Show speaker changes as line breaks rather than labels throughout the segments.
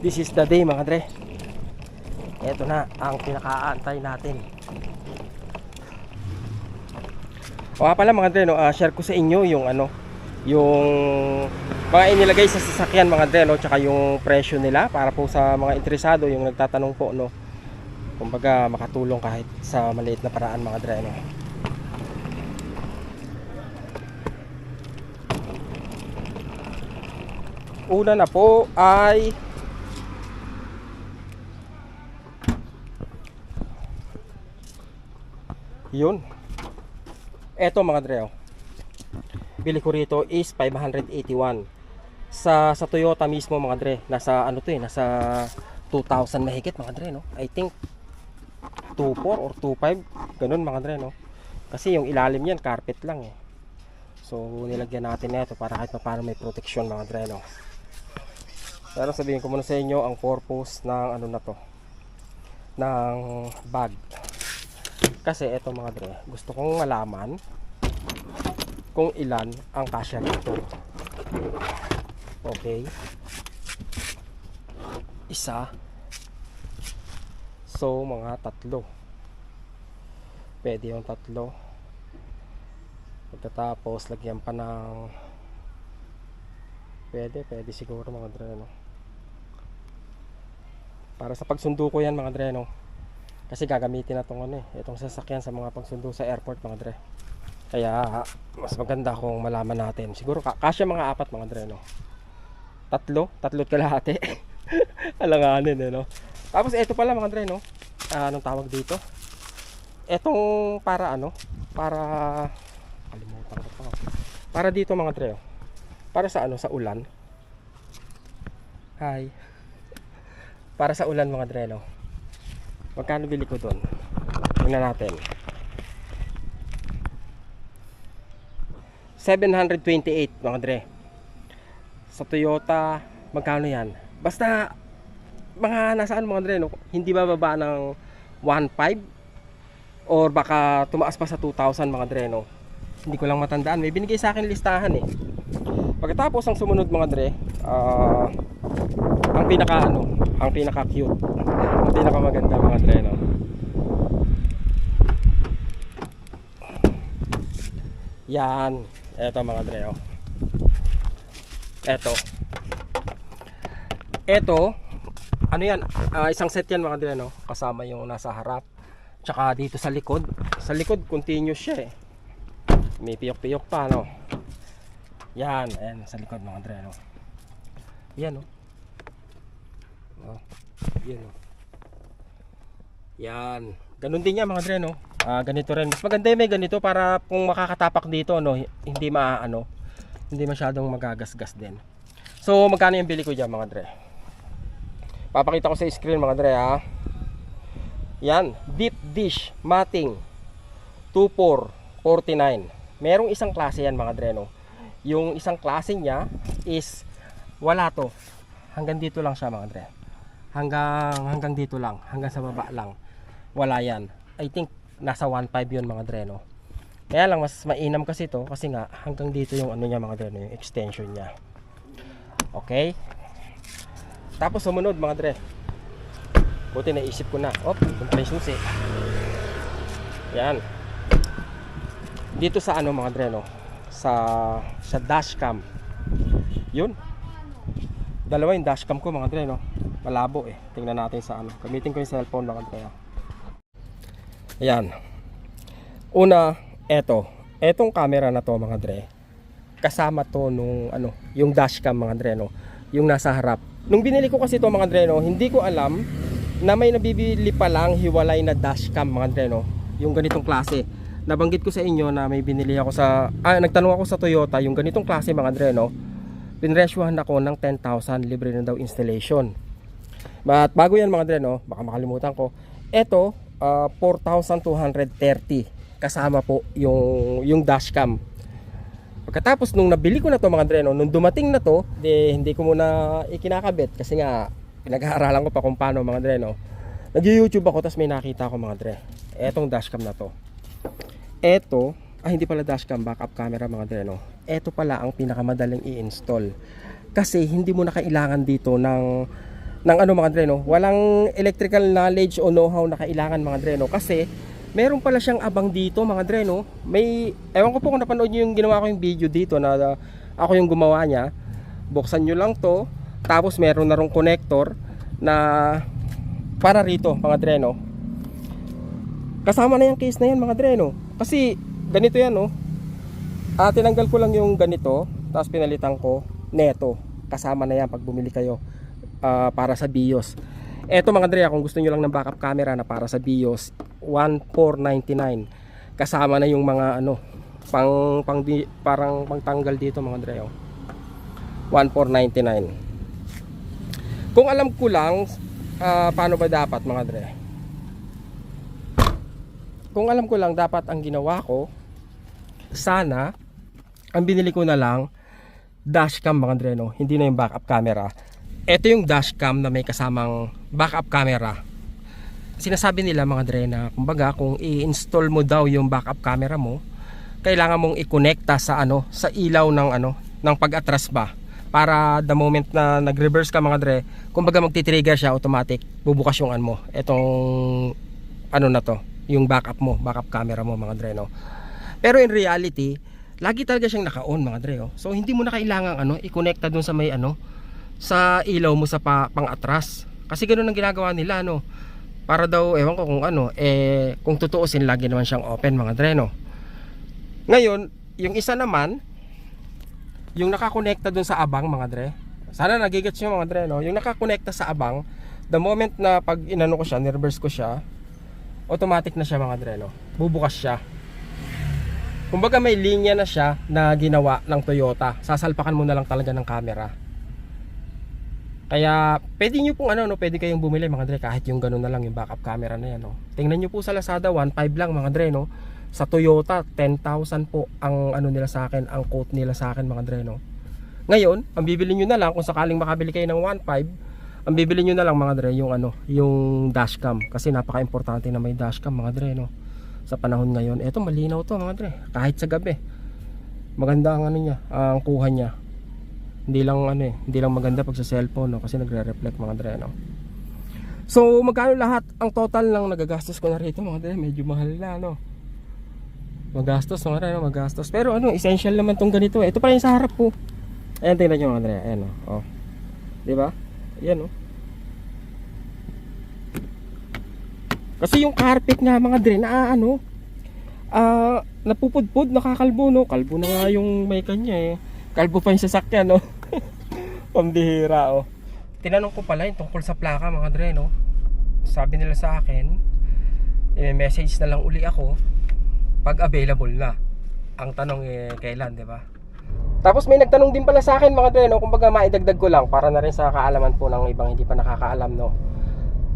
This is the day mga dre. Ito na ang pinakaantay natin. O nga pala mga dre, no, ah, share ko sa inyo yung ano, yung mga inilagay sa sasakyan mga dre, no, tsaka yung presyo nila para po sa mga interesado, yung nagtatanong po, no. Kumbaga makatulong kahit sa maliit na paraan mga dre, no. Una na po ay Yun. Eto mga dre. oh. Bili ko rito is 581. Sa sa Toyota mismo mga dre, nasa ano to eh, nasa 2,000 mahigit mga dre no. I think 24 or 25 ganun mga dre no. Kasi yung ilalim niyan carpet lang eh. So nilagyan natin nito para kahit paano may protection mga dre no. Pero sabihin ko muna sa inyo ang purpose ng ano na to ng bag kasi eto mga dre, gusto kong malaman kung ilan ang kasya nito. Okay. Isa. So, mga tatlo. Pwede yung tatlo. Pagkatapos, lagyan pa ng Pwede, pwede siguro mga dre, no? Para sa pagsundo ko yan mga dre, no? Kasi gagamitin na itong ano eh, itong sasakyan sa mga pagsundo sa airport mga dre. Kaya mas maganda kung malaman natin. Siguro ka kasya mga apat mga dre no. Tatlo, tatlo't kalahati. Alanganin eh no. Tapos ito pala mga dre no. Ah, anong tawag dito? Etong para ano? Para kalimutan ko pa. Para dito mga dre. oh. Para sa ano? Sa ulan. Hi. Para sa ulan mga dre no. Magkano bili ko doon? Tingnan natin. 728 mga dre. Sa Toyota, magkano yan? Basta mga nasaan mga dre, no? hindi bababa ng 1.5 or baka tumaas pa sa 2,000 mga dre, no? Hindi ko lang matandaan. May binigay sa akin listahan eh. Pagkatapos ang sumunod mga dre, ah, ang pinaka ano, ang pinaka cute, ang pinaka maganda mga dre, no? Yan. Eto mga dre, oh. Eto. Eto, ano yan? Ah, isang set yan mga dre, no? Kasama yung nasa harap. Tsaka dito sa likod. Sa likod, continuous siya eh. May piyok-piyok pa, no? Yan, ayan, sa likod mga dre, no? Yan, no? Oh, yan, no? Yan. Ganun din yan mga dre, no? Ah, ganito rin. Mas maganda yung may ganito para kung makakatapak dito, no? Hindi ma, ano, hindi masyadong magagasgas din. So, magkano yung bili ko dyan mga dre? Papakita ko sa screen mga dre, ha? Yan, deep dish matting 2449. Merong isang klase yan mga dre, no? Yung isang klase niya is wala to. Hanggang dito lang siya mga dre. Hanggang hanggang dito lang, hanggang sa baba lang. Wala yan. I think nasa 1.5 yun mga dre, no? Kaya lang mas mainam kasi to kasi nga hanggang dito yung ano niya mga dre, no? yung extension niya. Okay? Tapos sumunod mga dre. Buti naisip ko na. Oh, yung pala yung. Yan. Dito sa ano mga dre, no? Sa sa dashcam. Yun. Dalawa yung dashcam ko mga dre, no? Malabo eh. Tingnan natin sa ano. Gamitin ko yung cellphone mga dre. Ayan. Una, eto. Etong camera na to mga dre. Kasama to nung ano, yung dashcam mga dre, no? Yung nasa harap. Nung binili ko kasi to mga dre, no, hindi ko alam na may nabibili pa lang hiwalay na dashcam mga dre, no? Yung ganitong klase. Nabanggit ko sa inyo na may binili ako sa ah nagtanong ako sa Toyota yung ganitong klase mga dre, no? Pinresyohan ako ng 10,000 libre na daw installation. At bago yan mga dre, no, baka makalimutan ko. Ito, ah, 4,230 kasama po yung yung dashcam. Pagkatapos nung nabili ko na to mga dre, no, nung dumating na to, di, hindi ko muna ikinakabit kasi nga pinag-aaralan ko pa kung paano mga dre, no. Nag-YouTube ako tapos may nakita ako mga dre. Etong dashcam na to. Eto, ah hindi pala dashcam, backup camera mga dre, no. Eto pala ang pinakamadaling i-install. Kasi hindi mo na kailangan dito ng ng ano mga dreno, walang electrical knowledge o know-how na kailangan mga dreno kasi meron pala siyang abang dito mga dreno. May ewan ko po kung napanood niyo yung ginawa ko yung video dito na uh, ako yung gumawa niya. Buksan niyo lang to, tapos meron na rong connector na para rito mga dreno. Kasama na yung case na yan mga dreno. Kasi ganito yan no. Ah, tinanggal ko lang yung ganito, tapos pinalitan ko neto. Kasama na yan pag bumili kayo ah, para sa BIOS. Eto mga Dre, kung gusto nyo lang ng backup camera na para sa BIOS, 1499. Kasama na yung mga ano, pang, pang parang pangtanggal dito mga Dre. Oh. 1499. Kung alam ko lang, ah, paano ba dapat mga Dre? Kung alam ko lang, dapat ang ginawa ko, sana, ang binili ko na lang, dashcam mga Dre, no? hindi na yung backup camera. Ito yung dashcam na may kasamang backup camera. Sinasabi nila mga dre na kumbaga kung i-install mo daw yung backup camera mo kailangan mong i-connecta sa ano sa ilaw ng ano ng pag-atras ba? Para the moment na nag-reverse ka mga dre kumbaga magti-trigger siya automatic bubukas yung ano mo etong ano na to yung backup mo backup camera mo mga dre no pero in reality lagi talaga siyang naka-on mga dre oh. so hindi mo na kailangan ano i-connecta dun sa may ano sa ilaw mo sa pa, pang-atras. Kasi ganoon ang ginagawa nila no. Para daw ewan ko kung ano eh kung tutuusin lagi naman siyang open mga dreno. Ngayon, yung isa naman yung nakakonekta dun sa abang mga dre. Sana nagigets nyo mga dre no. Yung nakakonekta sa abang, the moment na pag inano ko siya, nireverse ko siya, automatic na siya mga dre no. Bubukas siya. Kumbaga may linya na siya na ginawa ng Toyota. Sasalpakan mo na lang talaga ng camera. Kaya pwede nyo pong ano no, pwede kayong bumili mga dre kahit yung ganun na lang yung backup camera na yan no. Tingnan nyo po sa Lazada 1.5 lang mga dre no. Sa Toyota 10,000 po ang ano nila sa akin, ang quote nila sa akin mga dre no. Ngayon, ang bibili nyo na lang kung sakaling makabili kayo ng 1.5, ang bibili nyo na lang mga dre yung ano, yung dashcam kasi napaka-importante na may dashcam mga dre no. Sa panahon ngayon, eto malinaw to mga dre, kahit sa gabi. Maganda ang ano niya, ang kuha niya hindi lang ano eh, hindi lang maganda pag sa cellphone no kasi nagre-reflect mga dre no. So magkano lahat ang total ng nagagastos ko na rito mga dre, medyo mahal na no. Magastos mga dre, no? magastos. Pero ano, essential naman tong ganito. eh. Ito pala yung sa harap ko. Ayan tingnan niyo mga dre, ayan oh. oh. 'Di ba? Ayan oh. Kasi yung carpet nga mga dre na ano, ah napupudpud, nakakalbo no. Kalbo na nga yung may kanya eh. Kalbo pa yung sasakyan no. Pambihira oh. Tinanong ko pala yung tungkol sa plaka mga dre no. Sabi nila sa akin, i-message na lang uli ako pag available na. Ang tanong eh kailan, 'di ba? Tapos may nagtanong din pala sa akin mga dre no, kumbaga maidagdag ko lang para na rin sa kaalaman po ng ibang hindi pa nakakaalam no.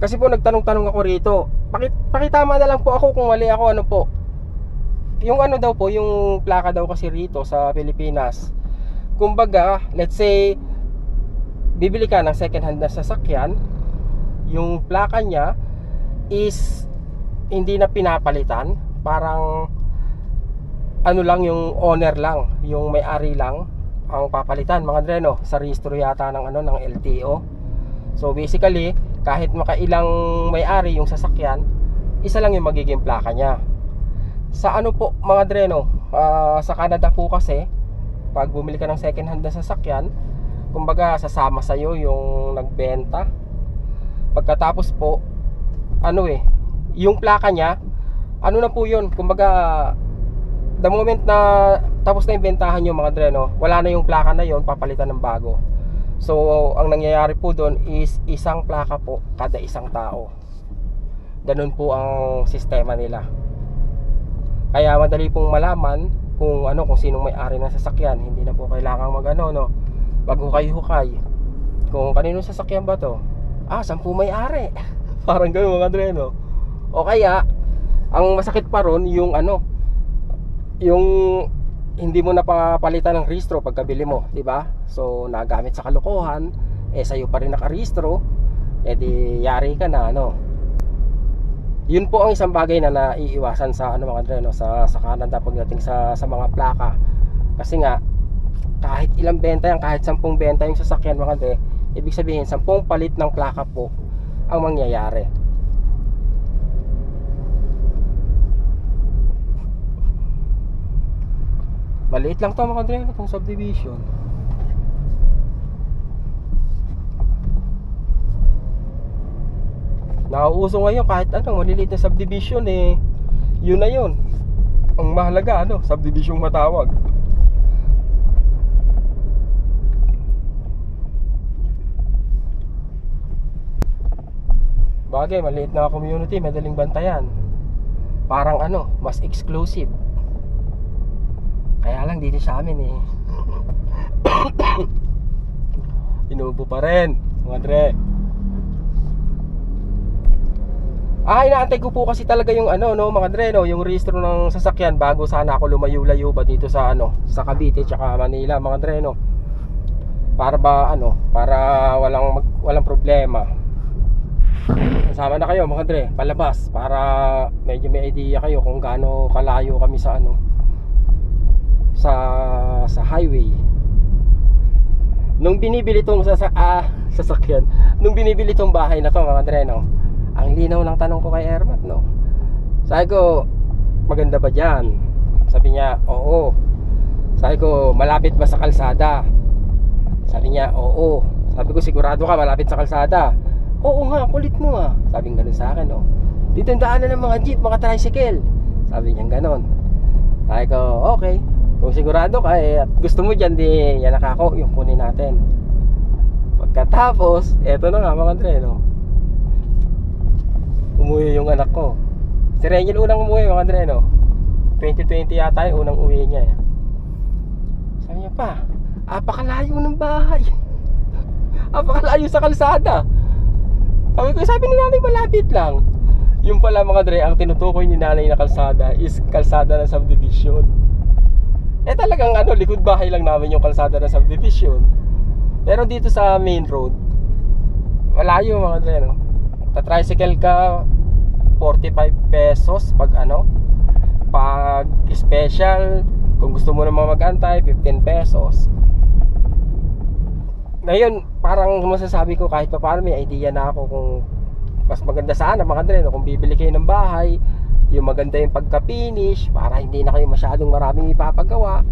Kasi po nagtanong-tanong ako rito. Pakit pakitama na lang po ako kung mali ako ano po. Yung ano daw po, yung plaka daw kasi rito sa Pilipinas. Kumbaga, let's say bibili ka ng second hand na sasakyan, yung plaka niya is hindi na pinapalitan, parang ano lang yung owner lang, yung may-ari lang ang papalitan mga dreno sa registro yata ng ano ng LTO. So basically, kahit makailang may-ari yung sasakyan, isa lang yung magiging plaka niya. Sa ano po mga dreno, ah, sa Canada po kasi, pag bumili ka ng second hand na sasakyan, kumbaga sasama sa iyo yung nagbenta. Pagkatapos po, ano eh, yung plaka niya, ano na po yun, kumbaga the moment na tapos na yung bentahan nyo mga dreno, wala na yung plaka na yon papalitan ng bago. So, ang nangyayari po doon is isang plaka po kada isang tao. Ganun po ang sistema nila. Kaya madali pong malaman kung ano kung sinong may-ari ng sasakyan, hindi na po kailangan mag-ano no, maghukay-hukay. Kung kanino sasakyan ba to? Ah, sampu may-ari. Parang gano'n mga dreno. O kaya, ang masakit pa ron yung ano, yung hindi mo napapalitan ng rehistro pagkabili mo, di ba? So, nagamit sa kalokohan, eh sa'yo pa rin nakarehistro, eh di yari ka na, ano. Yun po ang isang bagay na naiiwasan sa ano mga dreno sa sa Canada pagdating sa sa mga plaka. Kasi nga kahit ilang benta yan, kahit sampung benta yung sasakyan mga dre, ibig sabihin 10 palit ng plaka po ang mangyayari maliit lang to mga dre itong subdivision Nauuso ngayon kahit ano, maliliit na subdivision eh. Yun na yun. Ang mahalaga ano, subdivision matawag. Bagay, maliit na community, madaling bantayan. Parang ano, mas exclusive. Lang dito sa amin eh. Inuubo pa rin, mga dre. Ah, inaantay ko po kasi talaga yung ano, no, mga dre, no, yung rehistro ng sasakyan bago sana ako lumayo-layo ba dito sa ano, sa Cavite tsaka Manila, mga dre, no. Para ba ano, para walang mag, walang problema. Sama na kayo, mga dre, palabas para medyo may idea kayo kung gaano kalayo kami sa ano sa sa highway. Nung binibili tong sa ah, sasakyan, nung binibili tong bahay na to, mga dre, no? Ang linaw ng tanong ko kay Ermat no? Sabi ko maganda ba dyan? Sabi niya oo. Sabi ko malapit ba sa kalsada? Sabi niya oo. Sabi ko sigurado ka malapit sa kalsada? Oo nga kulit mo ah. Sabi nga sa akin no? Dito yung daanan ng mga jeep mga tricycle. Sabi niya ganon sabi ko okay kung sigurado ka eh, at gusto mo dyan di yan nakako yung kunin natin pagkatapos eto na nga mga Andre no umuwi yung anak ko. Si Rengel unang umuwi mga Andre no. 2020 yata yung unang uwi niya. eh. Sabi niya pa, apakalayo ng bahay. apakalayo sa kalsada. Sabi ko, sabi ni nanay malapit lang. Yung pala mga Dre, ang tinutukoy ni nanay na kalsada is kalsada ng subdivision. Eh talagang ano, likod bahay lang namin yung kalsada ng subdivision. Pero dito sa main road, malayo mga Dre, no? Ta-tricycle ka 45 pesos pag ano pag special kung gusto mo naman mag-antay 15 pesos ngayon parang masasabi ko kahit pa paano may idea na ako kung mas maganda sana mga dre no? kung bibili kayo ng bahay yung maganda yung pagka-finish para hindi na kayo masyadong maraming ipapagawa.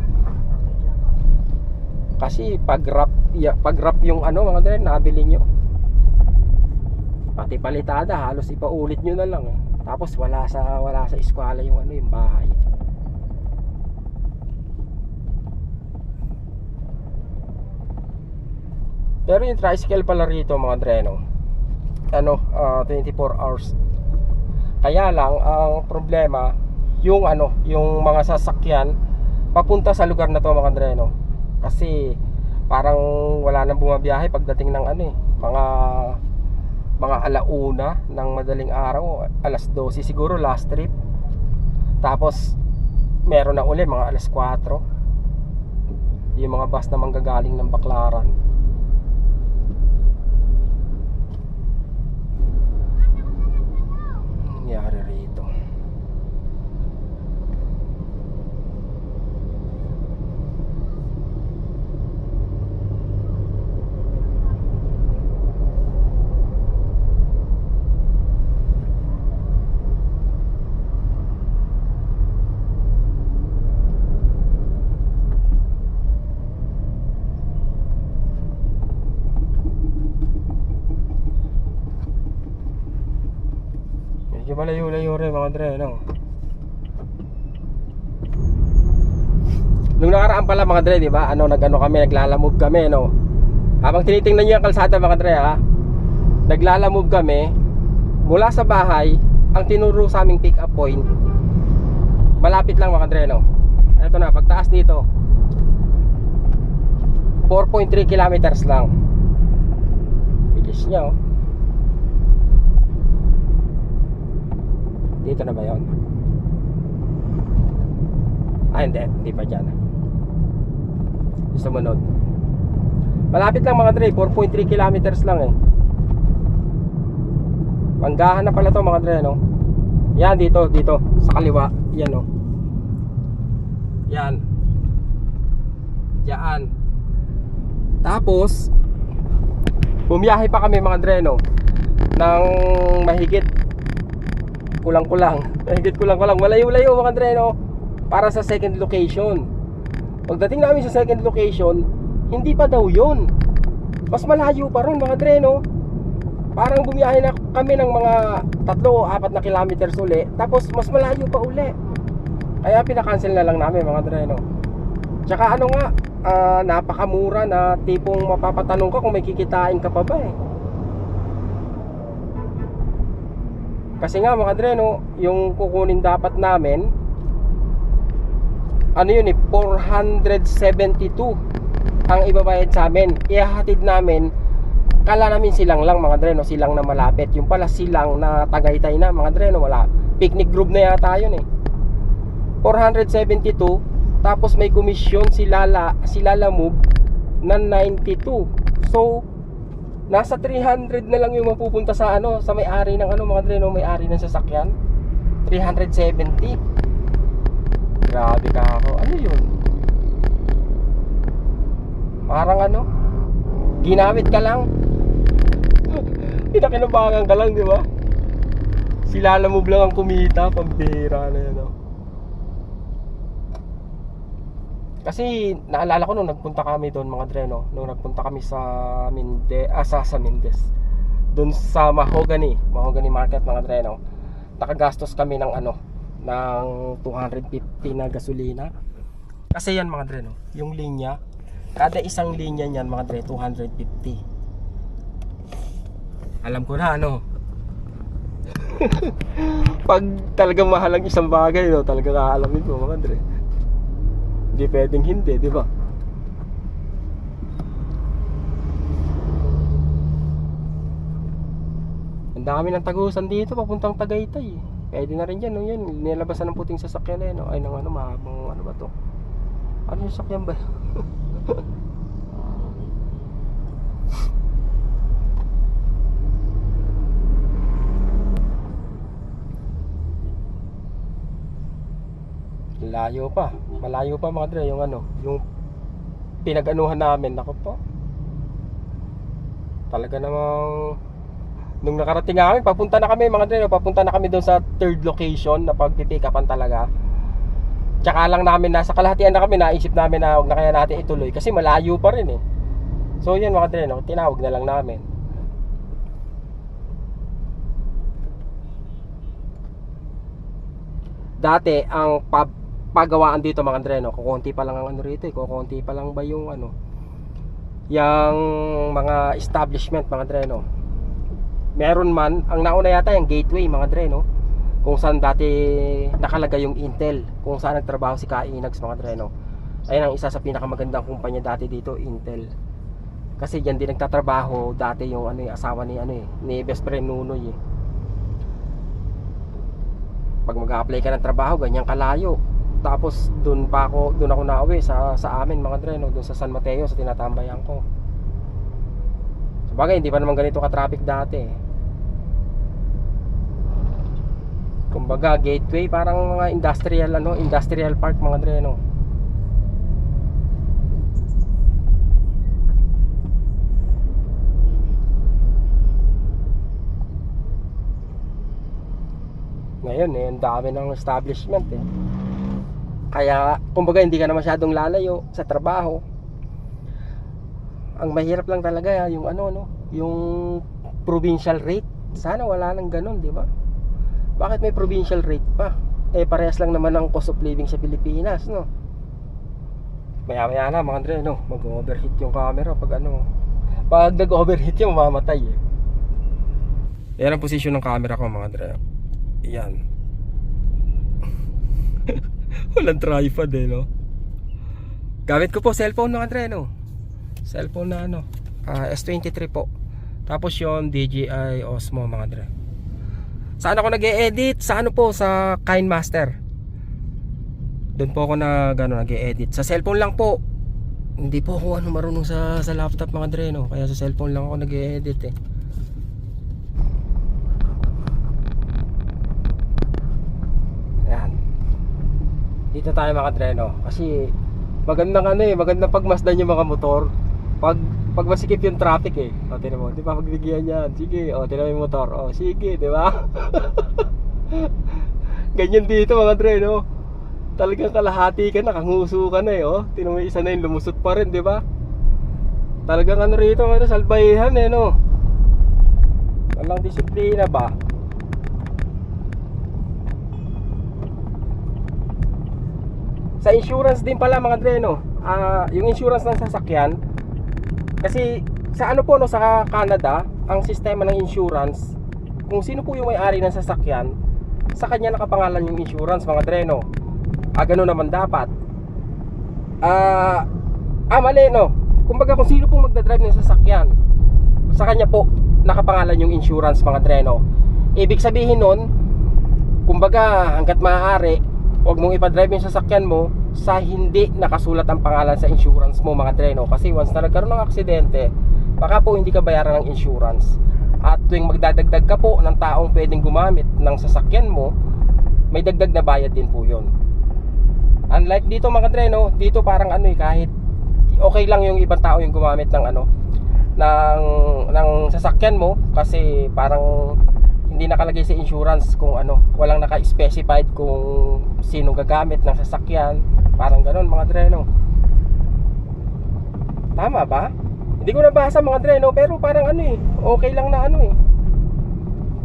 Kasi pag wrap, pag wrap yung ano mga dre nabili nyo. Pati palitada halos ipaulit nyo na lang eh. tapos wala sa wala sa eskwela yung ano yung bahay. Pero yung tricycle pala rito mga dreno ano ah, 24 hours kaya lang ang problema yung ano yung mga sasakyan papunta sa lugar na to mga dreno kasi parang wala nang bumabiyahe pagdating ng ano eh mga mga alauna ng madaling araw alas 12 siguro last trip. Tapos meron na uli mga alas 4 yung mga bus na manggagaling ng Baklaran nangyari rito Medyo malayo-layo rin mga dre, no? Nung nakaraan pala mga dre, di ba? Ano, nag-ano kami, naglalamove kami, no? Habang tinitingnan nyo yung kalsada mga dre, ha? Naglalamove kami mula sa bahay, ang tinuro sa aming pick up point malapit lang mga dre, no? Ito na, pagtaas dito 4.3 kilometers lang Bilis niya, oh Dito na ba yon? Ah, hindi. Hindi pa dyan. Yung Sumunod. Malapit lang mga dre. 4.3 kilometers lang eh. Manggahan na pala to mga dre, no? Yan, dito, dito. Sa kaliwa. Yan, oh. Yan. Diyan. Tapos, Bumiyahe pa kami mga dreno ng mahigit kulang-kulang. Mahigit kulang-kulang. Malayo-layo mga dreno para sa second location. Pagdating namin sa second location, hindi pa daw yun. Mas malayo pa ron mga dreno. Parang bumiyahe na kami ng mga tatlo o apat na kilometers uli. Tapos mas malayo pa uli. Kaya pinakancel na lang namin mga dreno. Tsaka ano nga, ah, napakamura na tipong mapapatanong ka kung may kikitain ka pa ba eh. Kasi nga mga dreno, yung kukunin dapat namin, ano yun eh, 472 ang ibabayad sa amin. Ihahatid namin, kala namin silang lang mga dreno, silang na malapit. Yung pala silang na tagaytay na mga dreno, wala. Picnic group na yata yun eh. 472 tapos may komisyon si Lala si Lala Move na 92 so nasa 300 na lang yung mapupunta sa ano sa may-ari ng ano mga dreno may-ari ng sasakyan. 370 grabe ka ako. Ano yun? Parang ano? Ginamit ka lang? Pinakinabangan ka lang di ba? Si Lala Move lang ang kumita pambira na yan oh. Kasi naalala ko nung nagpunta kami doon mga dreno, nung nagpunta kami sa Minde, ah, sa, sa Mindes. Doon sa Mahogany, Mahogany Market mga dreno. Nakagastos kami ng ano, ng 250 na gasolina. Kasi yan mga dreno, yung linya, kada isang linya niyan mga dre 250. Alam ko na ano. Pag talagang mahal ang isang bagay, no, talaga kaalamin mo mga dre. Hindi pwedeng hindi, di ba? Ang dami ng tagusan dito papuntang Tagaytay. Pwede na rin yan, no? yan. Nilabasan ng puting sasakyan na yan, no? Ay, ng ano, mahabang ano ba to? Ano yung sasakyan ba? Layo pa. Malayo pa mga dre, yung ano, yung pinag-anuhan namin, nako po. Talaga namang nung nakarating kami, papunta na kami mga dre, papunta na kami doon sa third location na pagpipick upan talaga. Tsaka lang namin nasa kalahatian na kami, naisip namin na huwag na kaya natin ituloy kasi malayo pa rin eh. So yun mga dre, no, tinawag na lang namin. Dati ang pub pagawaan dito mga dreno, kukunti pa lang ang ano rito, eh. kukunti pa lang ba yung ano yung mga establishment mga dreno. Meron man, ang nauna yata yung gateway mga dreno, kung saan dati nakalagay yung Intel, kung saan nagtrabaho si Kainags mga dreno. Ayun ang isa sa pinakamagandang kumpanya dati dito, Intel. Kasi diyan din nagtatrabaho dati yung ano yung asawa ni ano eh, ni best friend Nunoy eh. Pag mag-apply ka ng trabaho, ganyan kalayo tapos doon pa ako doon ako nauwi sa sa amin mga dreno doon sa San Mateo sa tinatambayan ko. So bagay hindi pa naman ganito ka traffic dati kumbaga gateway parang mga industrial ano industrial park mga dreno ngayon eh ang dami ng establishment eh kaya, kumbaga hindi ka na masyadong lalayo sa trabaho. Ang mahirap lang talaga yung ano no, yung provincial rate. Sana wala nang ganun, di ba? Bakit may provincial rate pa? Eh parehas lang naman ang cost of living sa Pilipinas, no? Maya-maya na mga Andre, no, mag-overheat yung camera pag ano. Pag nag-overheat yung mamamatay eh. Yan ang posisyon ng camera ko mga Andre. Yan. Walang tripod eh, no? Gamit ko po cellphone ng Andre, no? Cellphone na ano? ah, S23 po. Tapos yon DJI Osmo mga Andre. Saan ako nag edit Sa ano po? Sa KineMaster. Doon po ako na gano nag edit Sa cellphone lang po. Hindi po ako ano marunong sa, sa laptop mga Andre, no? Kaya sa cellphone lang ako nag edit eh. Yan dito tayo mga dreno kasi magandang ano eh magandang pagmasdan yung mga motor pag pag masikip yung traffic eh. O, tinan mo, di ba pagbigyan yan? Sige, o, tinan mo yung motor. O, sige, di ba? Ganyan dito mga dre, no? Talagang kalahati ka, nakanguso ka na eh, oh. Tinan mo isa na yung lumusot pa rin, di ba? Talagang ano rito, ano, salbayihan eh, no? Walang disiplina ba? Sa insurance din pala mga dre, no? Ah, yung insurance ng sasakyan, kasi sa ano po no sa Canada, ang sistema ng insurance, kung sino po yung may-ari ng sasakyan, sa kanya nakapangalan yung insurance mga dreno. Ah, ganun naman dapat. Ah, ah mali no. Kumbaga kung sino pong magdadrive ng sasakyan, sa kanya po nakapangalan yung insurance mga dreno. Ibig sabihin nun, kumbaga hanggat maaari, huwag mong ipadrive yung sasakyan mo sa hindi nakasulat ang pangalan sa insurance mo mga dreno. Kasi once na nagkaroon ng aksidente, baka po hindi ka bayaran ng insurance. At tuwing magdadagdag ka po ng taong pwedeng gumamit ng sasakyan mo, may dagdag na bayad din po yun. Unlike dito mga dreno, dito parang ano eh, kahit okay lang yung ibang tao yung gumamit ng ano, ng, ng sasakyan mo kasi parang hindi nakalagay sa insurance kung ano, walang naka-specified kung sino gagamit ng sasakyan, parang ganun mga dreno. Tama ba? Hindi ko nabasa mga dreno pero parang ano eh, okay lang na ano eh.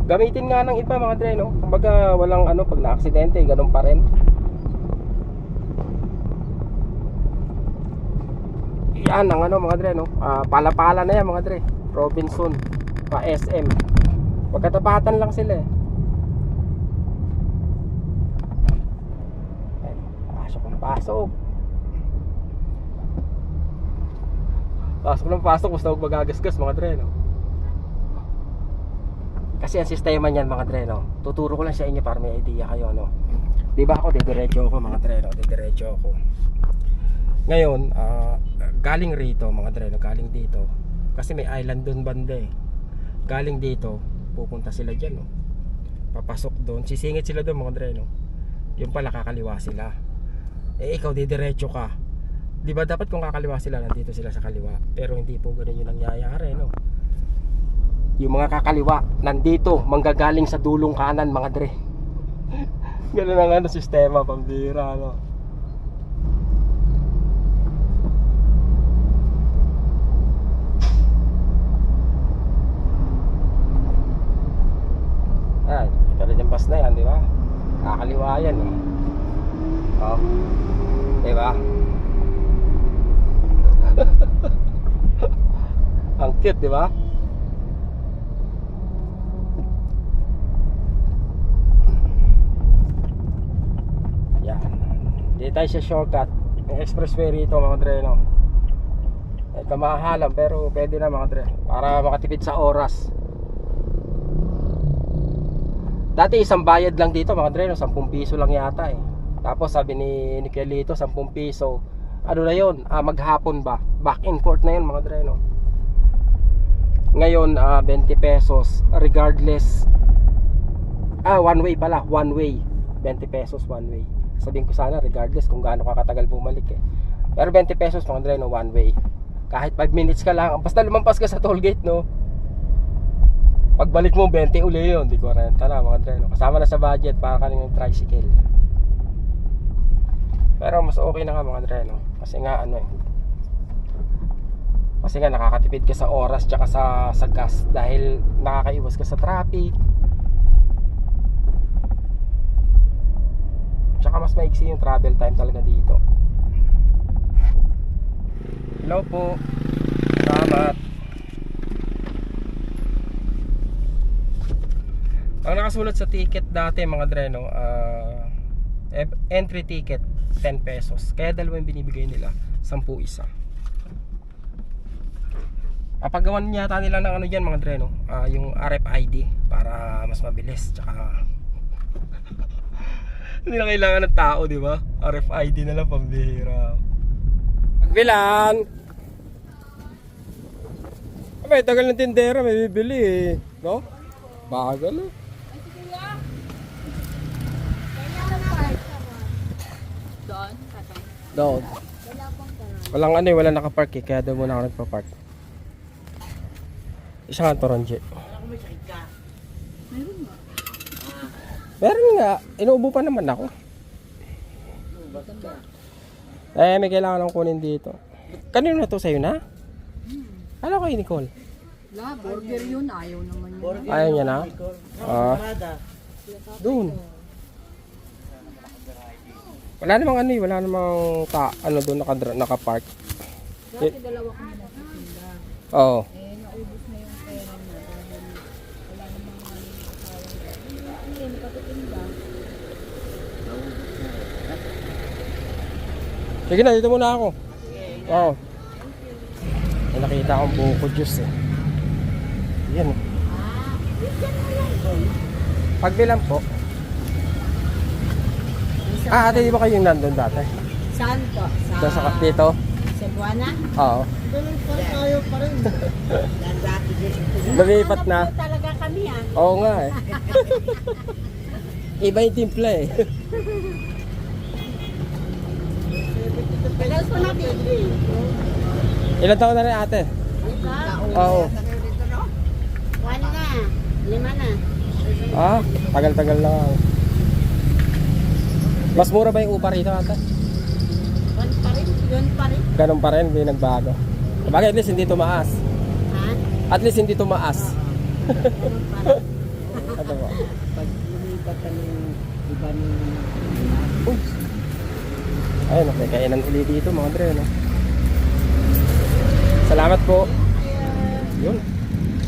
Gamitin nga ng iba mga dreno. Kumbaga walang ano pag na-aksidente, ganun pa rin. Yan ang ano mga dre no. Ah, pala-pala na yan mga dre. Robinson pa SM. Magkatapatan lang sila eh. Pasok pasok. Pasok ng pasok, basta huwag magagasgas mga dre no. Kasi ang sistema niyan mga dre no. Tuturo ko lang sa inyo para may idea kayo no. Di ba ako didiretso ako mga dre no, didiretso ako. Ngayon, ah, galing rito mga dre galing dito. Kasi may island doon banda eh. Galing dito, pupunta sila diyan no. Papasok doon, sisingit sila doon mga dre no. Yung pala kakaliwa sila. Eh ikaw didiretso ka. 'Di ba dapat kung kakaliwa sila nandito sila sa kaliwa. Pero hindi po ganoon yung nangyayari no. Yung mga kakaliwa nandito, manggagaling sa dulong kanan mga dre. Ganun ang ano sistema pambira no. Ay, bus na yan, di ba? Kakaliwa yan eh. Oh. Di ba? Ang cute, di ba? Yan. Dito tayo sa shortcut. Yung expressway rito mga dre, no? Eh, kamahalan pero pwede na mga dre. Para makatipid sa oras. Dati isang bayad lang dito mga dre, no? 10 piso lang yata eh. Tapos sabi ni ni Kelito 10 piso. Ano na 'yon? Ah, maghapon ba? Back and forth na 'yon mga dre, no. Ngayon ah, 20 pesos regardless Ah, one way pala, one way. 20 pesos one way. Sabihin ko sana regardless kung gaano ka katagal bumalik eh. Pero 20 pesos mga dre, no, one way. Kahit 5 minutes ka lang, basta lumampas ka sa toll gate, no. Pagbalik mo 20 uli yun, di ko renta na mga dre, no. Kasama na sa budget para kaning tricycle. Pero mas okay na nga mga dre, no. Kasi nga ano eh. Kasi nga nakakatipid ka sa oras tsaka sa sa gas dahil nakakaiwas ka sa traffic. Tsaka mas maiksi yung travel time talaga dito. Hello po. Salamat. Ang nakasulat sa ticket dati mga dreno, ah, eh, entry ticket 10 pesos. Kaya dalawa yung binibigay nila, 10 isa. Papagawan yata nila ng ano diyan mga dreno, ah, yung RFID para mas mabilis tsaka hindi na kailangan ng tao, di ba? RFID na lang pambihira. Pagbilan! Abay, tagal ng tindera, may bibili eh. No? Bagal eh.
Doon.
Walang ano eh, wala nakapark eh, kaya doon muna ako nagpa-park. Isang toronje. Meron nga. Inuubo pa naman ako. Eh, may kailangan akong kunin dito. Kanino na to sa'yo na? Ano kay Nicole?
La, burger yun. Ayaw naman yun.
Ayaw niya na? Ah. doon. Wala namang ano eh, wala namang ta, ano doon nakadra, nakapark.
Dati dalawa kami nagtitinda.
Oo.
Eh, naubos na yung pera niya dahil wala namang ano. Hindi, nakatitinda.
Sige na, dito muna ako. Oo. May nakita akong buko juice eh. Yan. oh. Pagbilang po. Ah, ate, di ba kayong nandun dati?
Saan po?
Doon
Sa
sa dito?
Cebuana?
Oo.
tayo pa rin. Dati din.
Lumipat na.
po talaga kami ah.
Oo nga eh. Iba yung timpla eh.
Tagal po natin.
Ilan taon na rin ate? Oo.
One na. Lima na.
Ah, tagal-tagal lang. Mas mura ba yung upa rito ate?
One pa rin. Yun pa rin.
Ganun pa rin, hindi nagbago. Bagay, at least hindi tumaas.
Ha?
At least hindi tumaas. Ano ba?
Pag lumipat ka ng iba ng
Uy. Ayun, may kainan uli dito mga dre, no? Salamat po. Yun.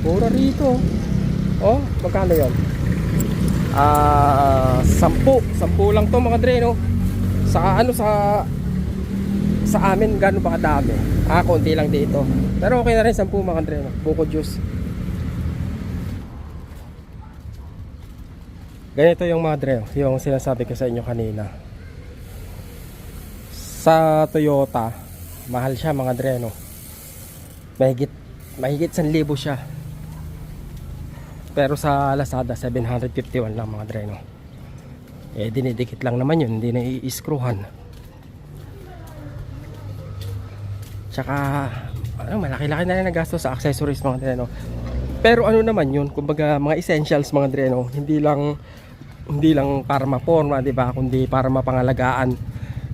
Mura rito. Oh, magkano yun? Ah, sampu. Sampu lang to mga dre, no? Sa ano, sa sa amin gano'n ba kadami? Ah, konti lang dito. Pero okay na rin, sampu mga dre, no? Buko juice. Ganito yung mga dre, yung sinasabi ko sa inyo kanina. Sa Toyota, mahal siya mga dre, no? Mahigit, mahigit 1,000 siya. Pero sa Lazada, 751 lang mga dre, no? Eh, dinidikit lang naman yun, hindi na i-screwhan. Tsaka, ano, malaki-laki na rin ang gasto sa accessories mga dre, no? Pero ano naman yun, kumbaga mga essentials mga dre, no? Hindi lang hindi lang para maporma, 'di ba, kundi para mapangalagaan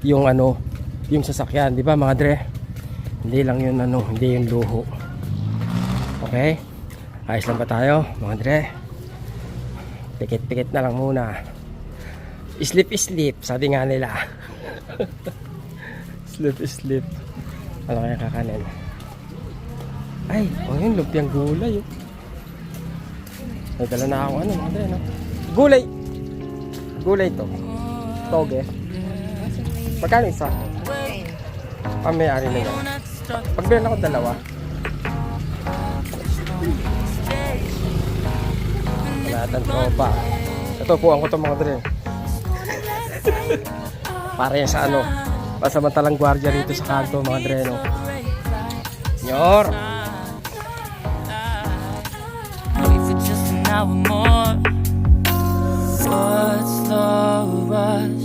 yung ano, yung sasakyan, 'di ba, mga dre? Hindi lang 'yun ano, hindi yung luho. Okay? Ayos lang ba tayo, mga dre? Pikit-pikit na lang muna. Sleep sleep, sabi nga nila. sleep sleep. Ano kaya kakanin? Ay, oh yun, lumpiang gulay. Oh. May dala na ako ano, mga dre, no? Gulay! Gulay to. Toge. Magkano isa? Ah, may ari na yan. Pagbilan ako dalawa. lahat ng tropa. Natupuan ko itong mga dre. Pareha sa ano. Pasamantalang gwardiya rito sa kanto mga dre. No?
Senyor. What's the rush?